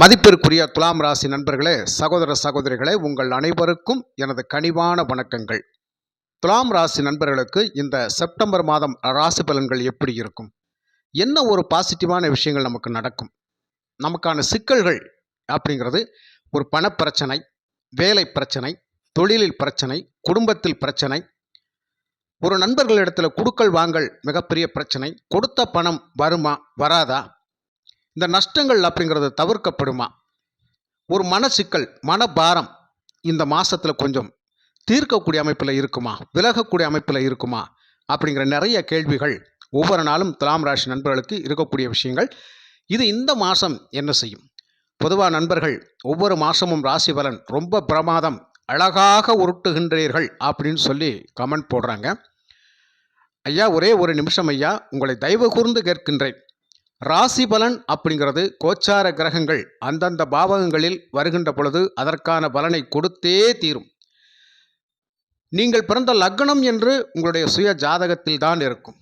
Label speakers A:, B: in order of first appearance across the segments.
A: மதிப்பிற்குரிய துலாம் ராசி நண்பர்களே சகோதர சகோதரிகளே உங்கள் அனைவருக்கும் எனது கனிவான வணக்கங்கள். துலாம் ராசி நண்பர்களுக்கு இந்த செப்டம்பர் மாதம் ராசி பலன்கள் எப்படி இருக்கும்? என்ன ஒரு பாசிட்டிவான விஷயங்கள் நமக்கு நடக்கும்? நமக்கான சிக்கல்கள் அப்படிங்கிறது ஒரு பணப்பிரச்சனை வேலை பிரச்சனை தொழிலில் பிரச்சனை குடும்பத்தில் பிரச்சனை ஒரு நண்பர்களிடத்தில் குடுக்கல் வாங்கல் மிகப்பெரிய பிரச்சனை கொடுத்த பணம் வருமா வராதா? இந்த நஷ்டங்கள் அப்படிங்கிறது தவிர்க்கப்படுமா? ஒரு மனசிக்கல் மனபாரம் இந்த மாதத்தில் கொஞ்சம் தீர்க்கக்கூடிய அமைப்பில் இருக்குமா? விலகக்கூடிய அமைப்பில் இருக்குமா? அப்படிங்கிற நிறைய கேள்விகள் ஒவ்வொரு நாளும் துலாம் ராசி நண்பர்களுக்கு இருக்கக்கூடிய விஷயங்கள். இது இந்த மாதம் என்ன செய்யும்? பொதுவாக நண்பர்கள் ஒவ்வொரு மாதமும் ராசி பலன் ரொம்ப பிரமாதம் அழகாக உருட்டுகின்றீர்கள் அப்படின்னு சொல்லி கமெண்ட் போடுறாங்க. ஐயா ஒரே ஒரு நிமிஷம் ஐயா உங்களை தயவு கூர்ந்து கேட்கின்றேன். ராசி பலன் அப்படிங்கிறது கோச்சார கிரகங்கள் அந்தந்த பாவகங்களில் வருகின்ற பொழுது அதற்கான பலனை கொடுத்தே தீரும். நீங்கள் பிறந்த லக்னம் என்று உங்களுடைய சுய ஜாதகத்தில் தான் இருக்கும்.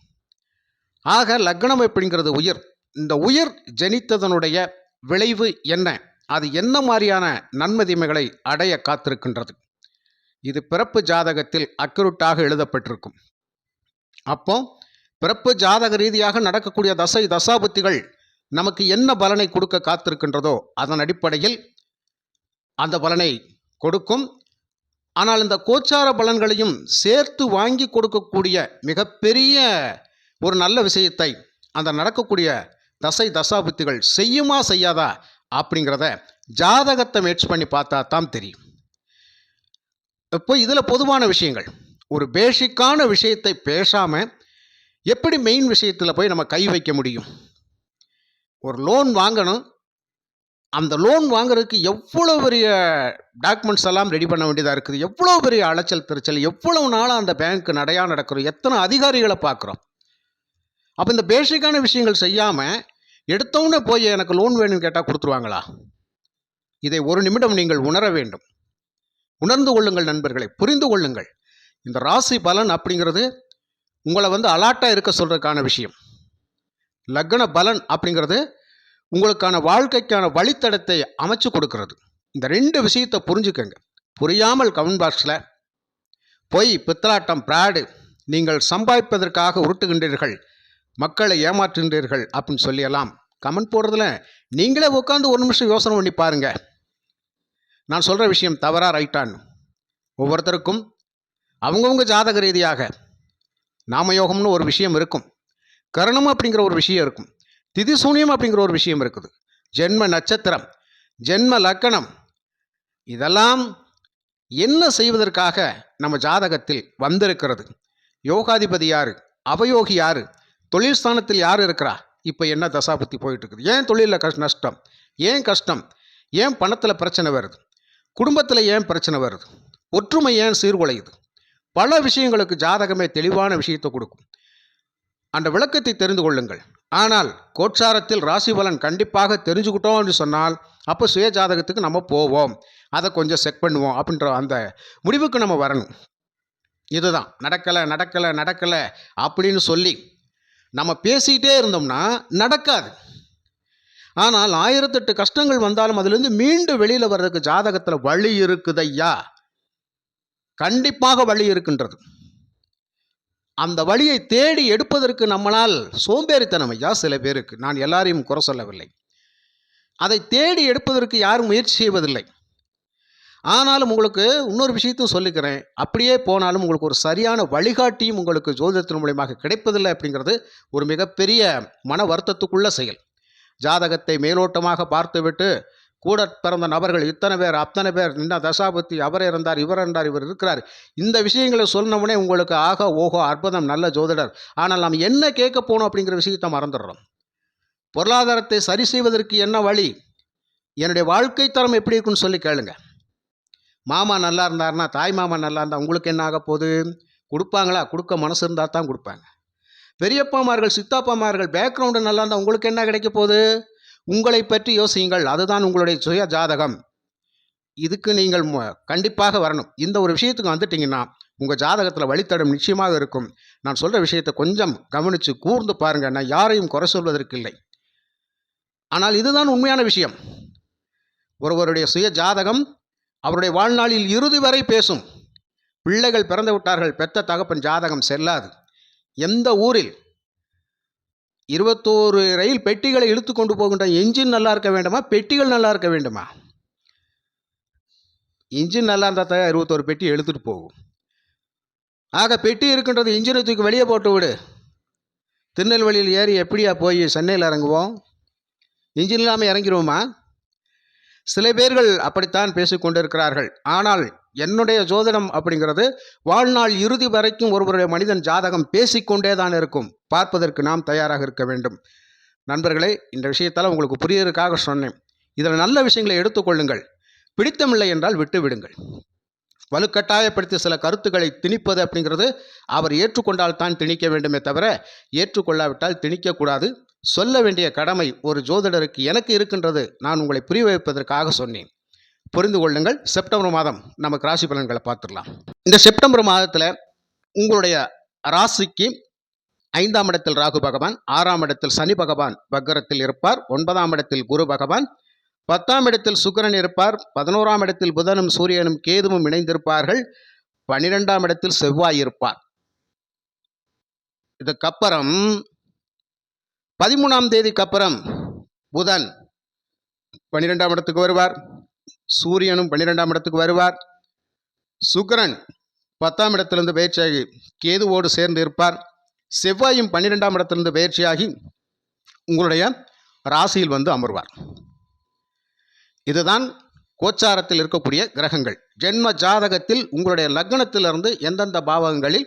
A: ஆக லக்னம் அப்படிங்கிறது உயிர். இந்த உயிர் ஜனித்ததனுடைய விளைவு என்ன? அது என்ன மாதிரியான நன்மதிமைகளை அடைய காத்திருக்கின்றது? இது பிறப்பு ஜாதகத்தில் அக்குருட்டாக எழுதப்பட்டிருக்கும். அப்போ பிறப்பு ஜாதக ரீதியாக நடக்கக்கூடிய தசை தசாபுத்திகள் நமக்கு என்ன பலனை கொடுக்க காத்திருக்கின்றதோ அதன் அடிப்படையில் அந்த பலனை கொடுக்கும். ஆனால் இந்த கோச்சார பலன்களையும் சேர்த்து வாங்கி கொடுக்கக்கூடிய மிகப்பெரிய ஒரு நல்ல விஷயத்தை அந்த நடக்கக்கூடிய தசை தசாபுத்திகள் செய்யுமா செய்யாதா அப்படிங்கிறத ஜாதகத்தை மேட்ச் பண்ணி பார்த்தா தான் தெரியும். இப்போ இதில் பொதுவான விஷயங்கள். ஒரு பேசிக்கான விஷயத்தை பேசாமல் எப்படி மெயின் விஷயத்தில் போய் நம்ம கை வைக்க முடியும்? ஒரு லோன் வாங்கணும். அந்த லோன் வாங்குறதுக்கு எவ்வளோ பெரிய டாக்குமெண்ட்ஸ் எல்லாம் ரெடி பண்ண வேண்டியதாக இருக்குது? எவ்வளோ பெரிய அலைச்சல் திருச்சல்? எவ்வளவு நாளாக அந்த பேங்க் நடையாக நடக்கிறோம் எத்தனை அதிகாரிகளை பார்க்குறோம்? அப்போ இந்த பேசிக்கான விஷயங்கள் செய்யாமல் எடுத்தோன்னே போய் எனக்கு லோன் வேணும்னு கேட்டால் கொடுத்துருவாங்களா? இதை ஒரு நிமிடம் நீங்கள் உணர வேண்டும். உணர்ந்து கொள்ளுங்கள் நண்பர்களை புரிந்து கொள்ளுங்கள். இந்த ராசி பலன் அப்படிங்கிறது உங்களை வந்து அலாட்டாக இருக்க சொல்கிறதுக்கான விஷயம். லக்ன பலன் அப்படிங்கிறது உங்களுக்கான வாழ்க்கைக்கான வழித்தடத்தை அமைச்சு கொடுக்கறது. இந்த ரெண்டு விஷயத்தை புரிஞ்சுக்கங்க. புரியாமல் கமெண்ட் பாக்ஸில் பொய் பித்தலாட்டம் பிராடு நீங்கள் சம்பாதிப்பதற்காக உருட்டுகின்றீர்கள் மக்களை ஏமாற்றுகின்றீர்கள் அப்படின்னு சொல்லியெல்லாம் கமெண்ட் போடுறதுல நீங்களே உட்காந்து ஒரு நிமிஷம் யோசனை பண்ணி பாருங்க. நான் சொல்கிற விஷயம் தவறாக ரைட்டான்னு ஒவ்வொருத்தருக்கும் அவங்கவுங்க ஜாதக ரீதியாக நாமயோகம்னு ஒரு விஷயம் இருக்கும். கரணம் அப்படிங்கிற ஒரு விஷயம் இருக்கும். திதி சூனியம் அப்படிங்கிற ஒரு விஷயம் இருக்குது. ஜென்ம நட்சத்திரம் ஜென்ம லக்கணம் இதெல்லாம் என்ன செய்வதற்காக நம்ம ஜாதகத்தில் வந்திருக்கிறது? யோகாதிபதி யார்? அவயோகி யார்? தொழில் ஸ்தானத்தில் யார் இருக்கிறா? இப்போ என்ன தசாபுத்தி போயிட்டு இருக்குது ஏன் தொழிலில் கஷ் நஷ்டம்? ஏன் கஷ்டம்? ஏன் பணத்தில் பிரச்சனை வருது? குடும்பத்தில் ஏன் பிரச்சனை வருது? ஒற்றுமை ஏன் சீர்குலையுது? பல விஷயங்களுக்கு ஜாதகமே தெளிவான விஷயத்தை கொடுக்கும். அந்த விளக்கத்தை தெரிந்து கொள்ளுங்கள். ஆனால் கோட்சாரத்தில் ராசி பலன் கண்டிப்பாக தெரிஞ்சுக்கிட்டோம் என்று சொன்னால் அப்போ சுய ஜாதகத்துக்கு நம்ம போவோம். அதை கொஞ்சம் செக் பண்ணுவோம் அப்படின்ற அந்த முடிவுக்கு நம்ம வரணும். இதுதான். நடக்கலை நடக்கலை நடக்கலை அப்படின்னு சொல்லி நம்ம பேசிக்கிட்டே இருந்தோம்னா நடக்காது. ஆனால் ஆயிரத்தெட்டு கஷ்டங்கள் வந்தாலும் அதுலேருந்து மீண்டும் வெளியில் வர்றதுக்கு ஜாதகத்தில் வழி இருக்குதையா கண்டிப்பாக வழி இருக்கின்றது. அந்த வழியை தேடி எடுப்பதற்கு நம்மளால் சோம்பேறித்தனம் ஐயா சில பேருக்கு நான் எல்லாரையும் குறை சொல்லவில்லை. அதை தேடி எடுப்பதற்கு யாரும் முயற்சி செய்வதில்லை. ஆனாலும் உங்களுக்கு இன்னொரு விஷயத்தையும் சொல்லிக்கிறேன். அப்படியே போனாலும் உங்களுக்கு ஒரு சரியான வழிகாட்டியும் உங்களுக்கு ஜோதிடத்தின் மூலியமாக கிடைப்பதில்லை அப்படிங்கிறது ஒரு மிகப்பெரிய மன வருத்தத்துக்குள்ள செயல். ஜாதகத்தை மேலோட்டமாக பார்த்துவிட்டு கூட பிறந்த நபர்கள் இத்தனை பேர் அத்தனை பேர் நின்ன தசாபுத்தி அவர் இருந்தார் இவர் இருந்தார் இவர் இருக்கிறார். இந்த விஷயங்களை சொன்னவுடனே உங்களுக்கு ஆக ஓஹோ அற்புதம் நல்ல ஜோதிடர். ஆனால் நாம் என்ன கேட்க போனோம் அப்படிங்கிற விஷயத்தை மறந்துடுறோம். பொருளாதாரத்தை சரி செய்வதற்கு என்ன வழி? என்னுடைய வாழ்க்கை தரம் எப்படி இருக்குன்னு சொல்லி கேளுங்க. மாமா நல்லா இருந்தாருன்னா தாய் மாமா நல்லா இருந்தால் உங்களுக்கு என்ன ஆக போகுது? கொடுப்பாங்களா? கொடுக்க மனசு இருந்தால் தான் கொடுப்பாங்க. பெரியப்பாமார்கள் சித்தாப்பாமார்கள் பேக்ரவுண்டு நல்லா இருந்தால் உங்களுக்கு என்ன கிடைக்க போகுது? உங்களை பற்றி யோசியுங்கள். அதுதான் உங்களுடைய சுய ஜாதகம். இதுக்கு நீங்கள் கண்டிப்பாக வரணும். இந்த ஒரு விஷயத்துக்கு வந்துட்டீங்கன்னா உங்கள் ஜாதகத்தில் வழித்தடம் நிச்சயமாக இருக்கும். நான் சொல்கிற விஷயத்தை கொஞ்சம் கவனித்து கூர்ந்து பாருங்கள் நான் யாரையும் குறை சொல்வதற்கு இல்லை. ஆனால் இதுதான் உண்மையான விஷயம். ஒருவருடைய சுய ஜாதகம் அவருடைய வாழ்நாளில் இறுதி வரை பேசும். பிள்ளைகள் பிறந்து விட்டார்கள். பெத்த தகப்பன் ஜாதகம் செல்லாது. எந்த ஊரில் இருபத்தோரு ரயில் பெட்டிகளை இழுத்து கொண்டு போகின்ற இன்ஜின் நல்லா இருக்க வேண்டுமா? பெட்டிகள் நல்லா இருக்க வேண்டுமா? இன்ஜின் நல்லா இருந்தால் தான் இருபத்தோரு பெட்டி எழுத்துட்டு போகும். ஆக பெட்டி இருக்கின்றது இன்ஜினை தூக்கி வெளியே போட்டு விடு. திருநெல்வேலியில் ஏறி எப்படியா போய் சென்னையில் இறங்குவோம்? இன்ஜின் இல்லாமல் இறங்கிடுவோமா சில பேர்கள் அப்படித்தான் பேசிக்கொண்டிருக்கிறார்கள். ஆனால் என்னுடைய ஜோதிடம் அப்படிங்கிறது வாழ்நாள் இறுதி வரைக்கும் ஒருவருடைய மனிதன் ஜாதகம் பேசிக்கொண்டே தான் இருக்கும். பார்ப்பதற்கு நாம் தயாராக இருக்க வேண்டும். நண்பர்களே இந்த விஷயத்தால் உங்களுக்கு புரியறதுக்காக சொன்னேன். இதில் நல்ல விஷயங்களை எடுத்துக்கொள்ளுங்கள் பிடித்தமில்லை என்றால் விட்டு விடுங்கள். வலுக்கட்டாயப்படுத்தி சில கருத்துக்களை திணிப்பது அப்படிங்கிறது அவர் ஏற்றுக்கொண்டால் தான் திணிக்க வேண்டுமே தவிர ஏற்றுக்கொள்ளாவிட்டால் திணிக்கக்கூடாது சொல்ல வேண்டிய கடமை ஒரு ஜோதிடருக்கு எனக்கு இருக்கின்றது. நான் உங்களை புரிய வைப்பதற்காக சொன்னேன். புரிந்து கொள்ளுங்கள். செப்டம்பர் மாதம் நமக்கு ராசி பலன்களை பார்த்துடலாம். இந்த செப்டம்பர் மாதத்தில் உங்களுடைய ராசிக்கு ஐந்தாம் இடத்தில் ராகு பகவான் ஆறாம் இடத்தில் சனி பகவான் வக்கரத்தில் இருப்பார் ஒன்பதாம் இடத்தில் குரு பகவான் பத்தாம் இடத்தில் சுக்கரன் இருப்பார் பதினோராம் இடத்தில் புதனும் சூரியனும் கேதுவும் இணைந்திருப்பார்கள் பனிரெண்டாம் இடத்தில் செவ்வாய் இருப்பார். இதுக்கப்புறம் பதிமூணாம் தேதிக்கு அப்புறம் புதன் பன்னிரெண்டாம் இடத்துக்கு வருவார். சூரியனும் பன்னிரெண்டாம் இடத்துக்கு வருவார். சுக்கரன் பத்தாம் இடத்திலிருந்து பயிற்சியாகி கேதுவோடு சேர்ந்து இருப்பார். செவ்வாயும் பன்னிரெண்டாம் இடத்திலிருந்து பயிற்சியாகி உங்களுடைய ராசியில் வந்து அமர்வார். இதுதான் கோச்சாரத்தில் இருக்கக்கூடிய கிரகங்கள். ஜென்ம ஜாதகத்தில் உங்களுடைய லக்னத்திலிருந்து எந்தெந்த பாவகங்களில்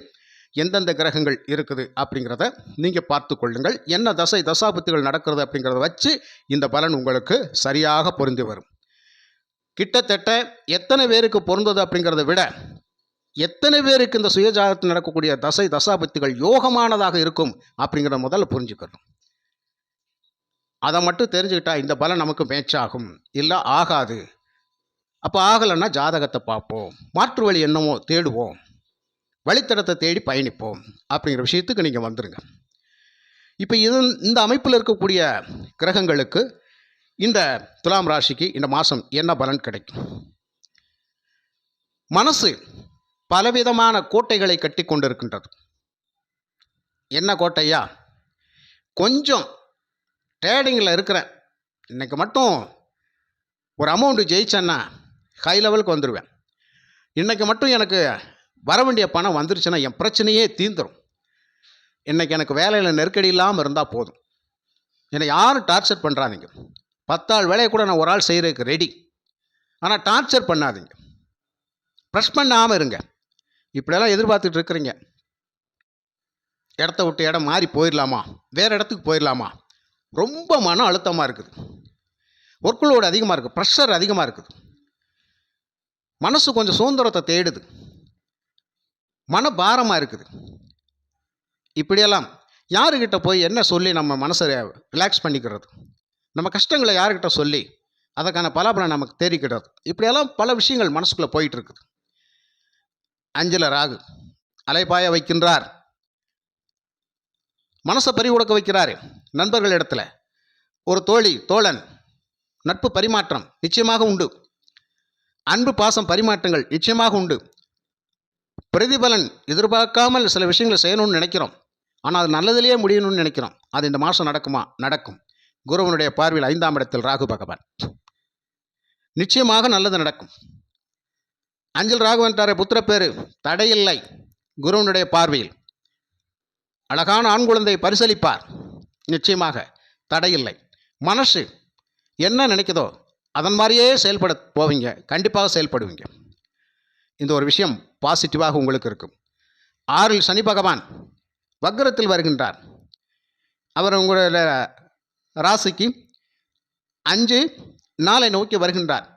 A: எந்தெந்த கிரகங்கள் இருக்குது அப்படிங்கிறத நீங்கள் பார்த்து கொள்ளுங்கள். என்ன தசை தசாபுத்திகள் நடக்கிறது அப்படிங்கிறத வச்சு இந்த பலன் உங்களுக்கு சரியாக பொருந்தி வரும். கிட்டத்தட்ட எத்தனை பேருக்கு பொருந்தது அப்படிங்கிறத விட எத்தனை பேருக்கு இந்த சுயஜாகத்தில் நடக்கக்கூடிய தசை தசாபுத்திகள் யோகமானதாக இருக்கும் அப்படிங்கிறத முதல்ல புரிஞ்சுக்கணும். அதை மட்டும் தெரிஞ்சுக்கிட்டா இந்த பலன் நமக்கு மேட்சாகும் இல்லை ஆகாது. அப்போ ஆகலைன்னா ஜாதகத்தை பார்ப்போம். மாற்று வழி என்னமோ தேடுவோம். வழித்தடத்தை தேடி பயணிப்போம் அப்படிங்கிற விஷயத்துக்கு நீங்கள் வந்துடுங்க இப்போ இது இந்த அமைப்பில் இருக்கக்கூடிய கிரகங்களுக்கு இந்த துலாம் ராசிக்கு இந்த மாதம் என்ன பலன் கிடைக்கும்? மனசு பலவிதமான கோட்டைகளை கட்டி கொண்டிருக்கின்றது. என்ன கோட்டையா? கொஞ்சம் ட்ரேடிங்கில் இருக்கிறேன். இன்றைக்கு மட்டும் ஒரு அமௌண்ட்டு ஜெயிச்சேன்னா ஹை லெவலுக்கு வந்துடுவேன் இன்றைக்கி மட்டும் எனக்கு வர வேண்டிய பணம் வந்துருச்சுன்னா என் பிரச்சனையே தீந்துடும் இன்றைக்கி எனக்கு வேலையில் நெருக்கடி இல்லாமல் இருந்தால் போதும். என்னை யாரும் டார்ச்சர் பண்ணுறாதீங்க பத்தாள் வேலையை கூட நான் ஒரு ஆள் செய்கிறதுக்கு ரெடி ஆனால் டார்ச்சர் பண்ணாதீங்க. ப்ரெஷ் பண்ணாமல் இருங்க. இப்படியெல்லாம் எதிர்பார்த்துட்டு இருக்கிறீங்க. இடத்த விட்டு இடம் மாறி போயிடலாமா? வேறு இடத்துக்கு போயிடலாமா? ரொம்ப மன அழுத்தமாக இருக்குது. ஒர்க்குலோடு அதிகமாக இருக்குது ப்ரெஷர் அதிகமாக இருக்குது. மனசு கொஞ்சம் சுதந்திரத்தை தேடுது. மனபாரமாக இருக்குது. இப்படியெல்லாம் யாருக்கிட்ட போய் என்ன சொல்லி நம்ம மனசை ரிலாக்ஸ் பண்ணிக்கிறது? நம்ம கஷ்டங்களை யாருக்கிட்ட சொல்லி அதற்கான பலாபலம் நமக்கு தெரிகிறது இப்படியெல்லாம் பல விஷயங்கள் மனசுக்குள்ளே போயிட்டு இருக்குது அஞ்சல ராகு அலைபாய வைக்கின்றார். மனசை பறி கொடுக்க வைக்கிறாரு. நண்பர்கள் இடத்துல ஒரு தோழி தோழன் நட்பு பரிமாற்றம் நிச்சயமாக உண்டு. அன்பு பாசம் பரிமாற்றங்கள் நிச்சயமாக உண்டு. பிரதிபலன் எதிர்பார்க்காமல் சில விஷயங்களை செய்யணும்னு நினைக்கிறோம். ஆனால் அது நல்லதிலேயே முடியணும்னு நினைக்கிறோம். அது இந்த மாதம் நடக்குமா? நடக்கும். குருவனுடைய பார்வையில் ஐந்தாம் இடத்தில் ராகு பகவான். நிச்சயமாக நல்லது நடக்கும். அஞ்சல் ராகுவன்றார புத்திர பேரு தடையில்லை. குருவனுடைய பார்வையில். அழகான ஆண் குழந்தை பரிசளிப்பார். நிச்சயமாக தடையில்லை. மனசு என்ன நினைக்குதோ அதன் மாதிரியே செயல்பட போவீங்க. கண்டிப்பாக செயல்படுவீங்க. இந்த ஒரு விஷயம் பாசிட்டிவாக உங்களுக்கு இருக்கும். ஆறில் சனி பகவான் வக்கரத்தில் வருகின்றார். அவர் உங்களோட ராசிக்கு அஞ்சு நாளை நோக்கி வருகின்றார்.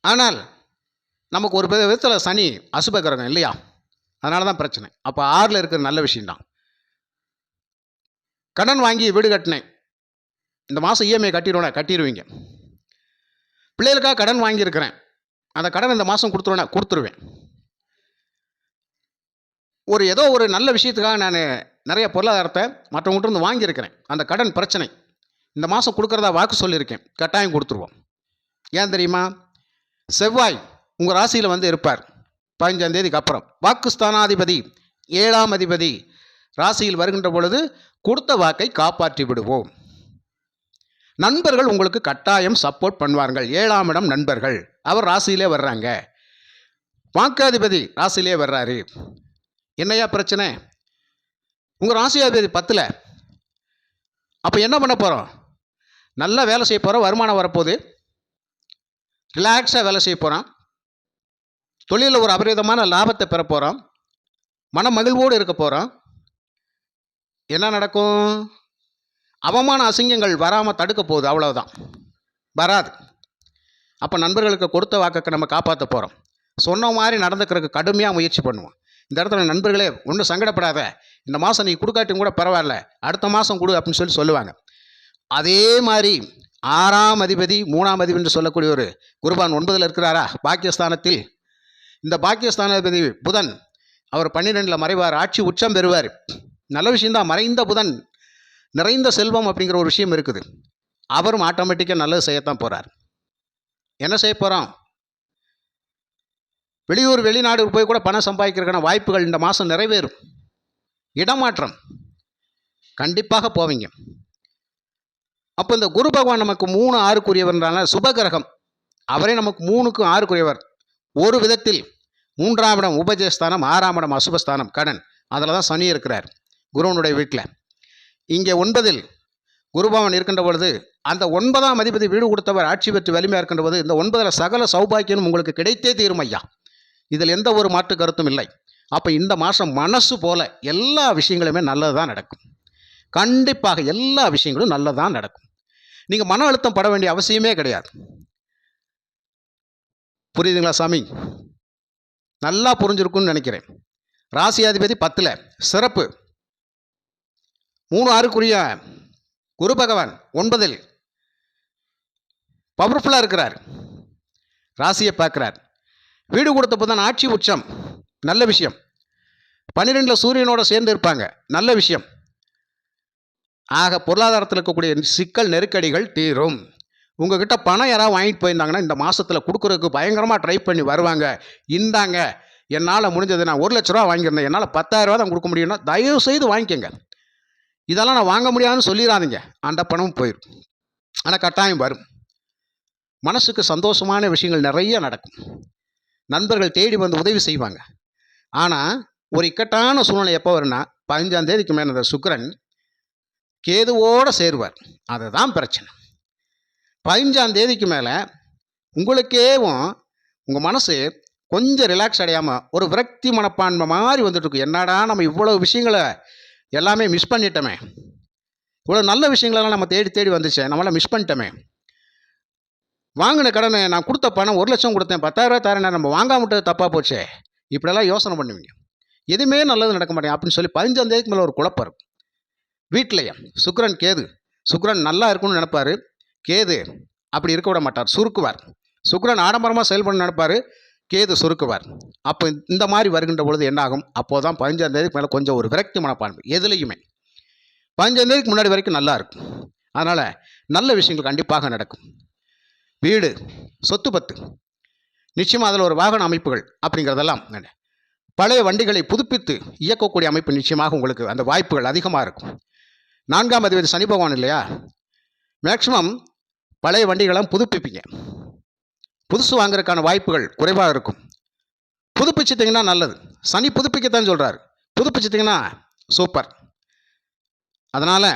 A: ஆனால் நமக்கு ஒரு விதத்தில் சனி அசுப கிரகம் இல்லையா? அதனால தான் பிரச்சனை. அப்போ ஆறில் இருக்கிற நல்ல விஷயம்தான். கடன் வாங்கி வீடு கட்டினேன். இந்த மாதம் இஎம்ஐ கட்டிடுவேன்? கட்டிடுவீங்க. பிள்ளைகளுக்காக கடன் வாங்கியிருக்கிறேன். அந்த கடன் இந்த மாதம் கொடுத்துருவேன்? கொடுத்துருவேன். ஒரு ஏதோ ஒரு நல்ல விஷயத்துக்காக நான் நிறைய பொருளாதாரத்தை மற்றவங்ககிட்ட இருந்து வாங்கியிருக்கிறேன். அந்த கடன் பிரச்சனை. இந்த மாதம் கொடுக்குறதா வாக்கு சொல்லியிருக்கேன். கட்டாயம் கொடுத்துருவோம். ஏன் தெரியுமா? செவ்வாய் உங்கள் ராசியில் வந்து இருப்பார். பதினஞ்சாந்தேதிக்கு அப்புறம். வாக்குஸ்தானாதிபதி ஏழாம் அதிபதி ராசியில் வருகின்ற பொழுது கொடுத்த வாக்கை காப்பாற்றி விடுவோம். நண்பர்கள் உங்களுக்கு கட்டாயம் சப்போர்ட் பண்ணுவார்கள். ஏழாம் இடம் நண்பர்கள். அவர் ராசியிலே வர்றாங்க. வாக்காதிபதி ராசியிலே வர்றாரு. என்னையா பிரச்சனை? உங்கள் ராசியாதிபதி பத்தில். அப்போ என்ன பண்ண போகிறோம் நல்லா வேலை செய்ய போகிறோம் வருமானம் வரப்போகுது. ரிலாக்ஸாக வேலை செய்ய போகிறோம் தொழிலில் ஒரு அபரிதமான லாபத்தை பெற போகிறோம் மன மகிழ்வோடு இருக்க போகிறோம் என்ன நடக்கும்? அவமான அசிங்கங்கள் வராமல் தடுக்க போகுது அவ்வளவுதான். வராது. அப்போ நண்பர்களுக்கு கொடுத்த வாக்கை நம்ம காப்பாற்ற போகிறோம் சொன்ன மாதிரி நடந்துக்கிறதுக்கு கடுமையாக முயற்சி பண்ணுவோம். இந்த இடத்துல நண்பர்களே ஒன்றும் சங்கடப்படாத. இந்த மாதம் நீ கொடுக்காட்டும் கூட பரவாயில்ல அடுத்த மாதம் கொடு அப்படின்னு சொல்லி சொல்லுவாங்க. அதே மாதிரி ஆறாம் அதிபதி மூணாம் அதிபதி என்று சொல்லக்கூடிய ஒரு குருபான் ஒன்பதில் இருக்கிறாரா? பாக்கியஸ்தானத்தில். இந்த பாக்கியஸ்தானாதிபதி புதன் அவர் பன்னிரெண்டில் மறைவார் ஆட்சி உச்சம் பெறுவார். நல்ல விஷயந்தான் மறைந்த புதன் நிறைந்த செல்வம் அப்படிங்கிற ஒரு விஷயம் இருக்குது. அவரும் ஆட்டோமேட்டிக்காக நல்லது செய்யத்தான் போகிறார் என்ன செய்ய போகிறோம் வெளியூர் வெளிநாடு போய் கூட பணம் சம்பாதிக்கிறதுக்கான வாய்ப்புகள் இந்த மாதம் நிறைவேறும். இடமாற்றம். கண்டிப்பாக போவீங்க. அப்போ இந்த குரு பகவான் நமக்கு மூணு ஆறுக்குரியவர்னால சுபகிரகம். அவரே நமக்கு மூணுக்கு ஆறுக்குரியவர். ஒரு விதத்தில் மூன்றாம் இடம் உபஜயஸ்தானம் ஆறாம் இடம் அசுபஸ்தானம் கடன். அதில் தான் சனி இருக்கிறார். குருவனுடைய வீட்டில் இங்கே ஒன்பதில் குருபவன் இருக்கின்ற பொழுது அந்த ஒன்பதாம் அதிபதி வீடு கொடுத்தவர் ஆட்சி பெற்று வலிமையாக இருக்கின்ற போது இந்த ஒன்பதில் சகல சௌபாக்கியம் உங்களுக்கு கிடைத்தே தீரும் ஐயா. இதில் எந்த ஒரு மாற்று கருத்தும் இல்லை. அப்போ இந்த மாதம் மனசு போல எல்லா விஷயங்களுமே நல்லது தான் நடக்கும். கண்டிப்பாக எல்லா விஷயங்களும் நல்லதாக நடக்கும். நீங்கள் மன அழுத்தம் பட வேண்டிய அவசியமே கிடையாது. புரியுதுங்களா சாமி? நல்லா புரிஞ்சிருக்குன்னு நினைக்கிறேன். ராசியாதிபதி பத்தில் சிறப்பு. மூணு ஆறுக்குரிய குரு பகவான் ஒன்பதில் பவர்ஃபுல்லாக இருக்கிறார். ராசியை பார்க்குறார். வீடு கொடுத்தப்போ தான் ஆட்சி உச்சம். நல்ல விஷயம். பன்னிரெண்டில் சூரியனோட சேர்ந்து இருப்பாங்க. நல்ல விஷயம். ஆக பொருளாதாரத்தில் இருக்கக்கூடிய சிக்கல் நெருக்கடிகள் தீரும். உங்ககிட்ட பணம் யாராவது வாங்கிட்டு போயிருந்தாங்கன்னா இந்த மாதத்தில் கொடுக்குறதுக்கு பயங்கரமாக ட்ரை பண்ணி வருவாங்க. இந்தாங்க என்னால் முடிஞ்சது நான் ஒரு லட்ச ரூபா வாங்கியிருந்தேன். என்னால் பத்தாயிரம் ரூபா தான் கொடுக்க முடியும்னா தயவு செய்து வாங்கிக்கோங்க. இதெல்லாம் நான் வாங்க முடியாதுன்னு சொல்லிடாதீங்க அந்த பணமும் போயிடும் ஆனால் கட்டாயம் வரும். மனசுக்கு சந்தோஷமான விஷயங்கள் நிறைய நடக்கும். நண்பர்கள் தேடி வந்து உதவி செய்வாங்க. ஆனால் ஒரு இக்கட்டான சூழ்நிலை எப்போ வரும்னா பதினஞ்சாம் தேதிக்கு மேலே அந்த சுக்கரன் கேதுவோடு சேருவார். அதுதான் பிரச்சனை. பதினஞ்சாம் தேதிக்கு மேலே உங்களுக்கேவும் உங்கள் மனசு கொஞ்சம் ரிலாக்ஸ் அடையாமல் ஒரு விரக்தி மனப்பான்மை மாதிரி வந்துட்டுருக்கு. என்னடா நம்ம இவ்வளோ விஷயங்களை எல்லாமே மிஸ் பண்ணிட்டோமே. இவ்வளோ நல்ல விஷயங்களெல்லாம் நம்ம தேடி தேடி வந்துச்சு நம்மளாம் மிஸ் பண்ணிட்டோமே. வாங்கின கடனை நான் கொடுத்த பணம் ஒரு லட்சம் கொடுத்தேன். பத்தாயிரரூவா தரேன். நம்ம வாங்காம விட்டது தப்பாக போச்சே. இப்படியெல்லாம் யோசனை பண்ணுவீங்க. எதுவுமே நல்லது நடக்க மாட்டேங்க அப்படின்னு சொல்லி பதினஞ்சாம் தேதிக்கு மேலே ஒரு குழப்பம் இருக்கும். வீட்டிலையே சுக்ரன் கேது. சுக்ரன் நல்லா இருக்கும்னு நினைப்பார். கேது அப்படி இருக்க விட மாட்டார். சுருக்குவார். சுக்ரன் ஆடம்பரமாக செயல்பட நினைப்பார். கேது சுருக்குவார். அப்போ இந்த மாதிரி வருகின்ற பொழுது என்னாகும் அப்போ தான் பதினஞ்சாம் தேதிக்கு மேலே கொஞ்சம் ஒரு விரக்தி மனப்பான்மை எதுலேயுமே. பதினஞ்சாம் தேதிக்கு முன்னாடி வரைக்கும் நல்லா இருக்கும். அதனால் நல்ல விஷயங்கள் கண்டிப்பாக நடக்கும். வீடு சொத்து பத்து. நிச்சயமாக அதில் ஒரு வாகன அமைப்புகள் அப்படிங்கிறதெல்லாம் பழைய வண்டிகளை புதுப்பித்து இயக்கக்கூடிய அமைப்பு நிச்சயமாக உங்களுக்கு அந்த வாய்ப்புகள் அதிகமாக இருக்கும். நான்காம் அதிபதி சனி பகவான் இல்லையா? மேக்சிமம் பழைய வண்டிகளை புதுப்பிப்பீங்க. புதுசு வாங்குறதுக்கான வாய்ப்புகள் குறைவாக இருக்கும். புதுப்பிச்சிட்டிங்கன்னா நல்லது. சனி புதுப்பிக்கத்தான் சொல்கிறார் புதுப்பிச்சிட்டிங்கன்னா சூப்பர் அதனால்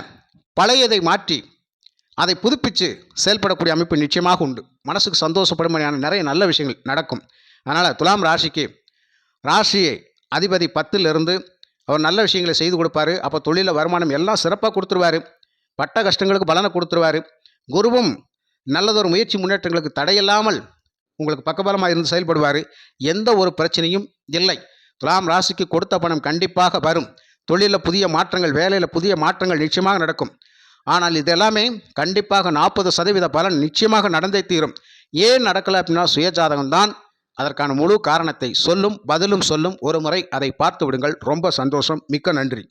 A: பழையதை மாற்றி அதை புதுப்பித்து செயல்படக்கூடிய அமைப்பு நிச்சயமாக உண்டு. மனசுக்கு சந்தோஷப்படும்படியான நிறைய நல்ல விஷயங்கள் நடக்கும். அதனால் துலாம் ராசிக்கு ராசியை அதிபதி பத்திலிருந்து அவர் நல்ல விஷயங்களை செய்து கொடுப்பாரு. அப்போ தொழிலில் வருமானம் எல்லாம் சிறப்பாக கொடுத்துருவாரு. பட்ட கஷ்டங்களுக்கு பலனை கொடுத்துருவாரு. குருவும் நல்லதொரு முயற்சி முன்னேற்றங்களுக்கு தடையில்லாமல் உங்களுக்கு பக்கபலமாக இருந்து செயல்படுவார். எந்த ஒரு பிரச்சனையும் இல்லை. துலாம் ராசிக்கு கொடுத்த பணம் கண்டிப்பாக வரும். தொழிலில் புதிய மாற்றங்கள் வேலையில் புதிய மாற்றங்கள் நிச்சயமாக நடக்கும். ஆனால் இது எல்லாமே கண்டிப்பாக நாற்பது சதவீத பலன் நிச்சயமாக நடந்தே தீரும். ஏன் நடக்கலை அப்படின்னா சுயஜாதகம் தான் அதற்கான முழு காரணத்தை சொல்லும் பதிலும் சொல்லும் ஒரு முறை அதை பார்த்து விடுங்கள். ரொம்ப சந்தோஷம். மிக்க நன்றி.